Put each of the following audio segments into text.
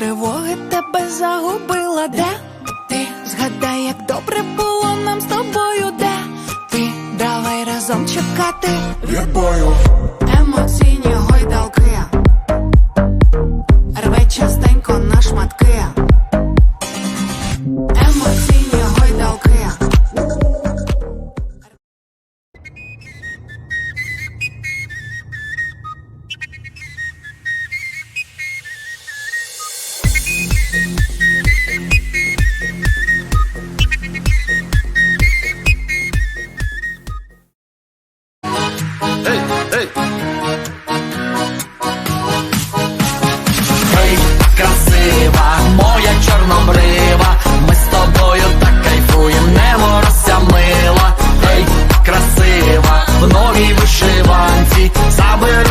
тривоги тебе загубила? Де ти згадай, як добре було нам з тобою? Де ти давай разом чекати відбою, емоційні Ей, ей, Ей, красива, моя чорнобрива, ми з тобою так кайфуєм, не морозся мила. Ей, красива, в новій вишиванці, заберу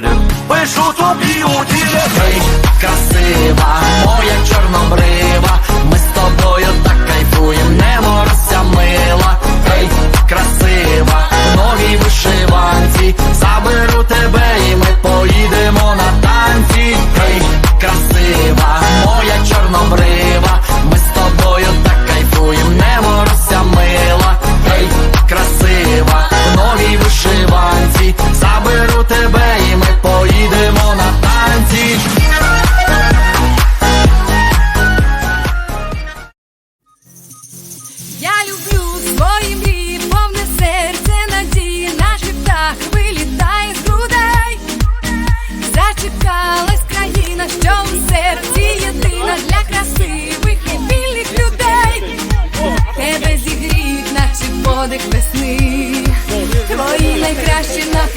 дірек, пишу тобі у дірек. Гей, красива,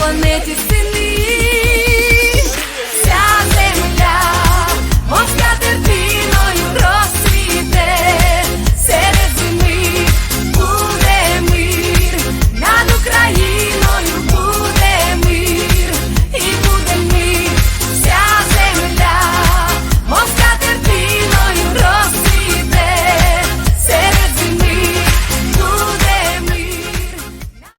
Planeti seni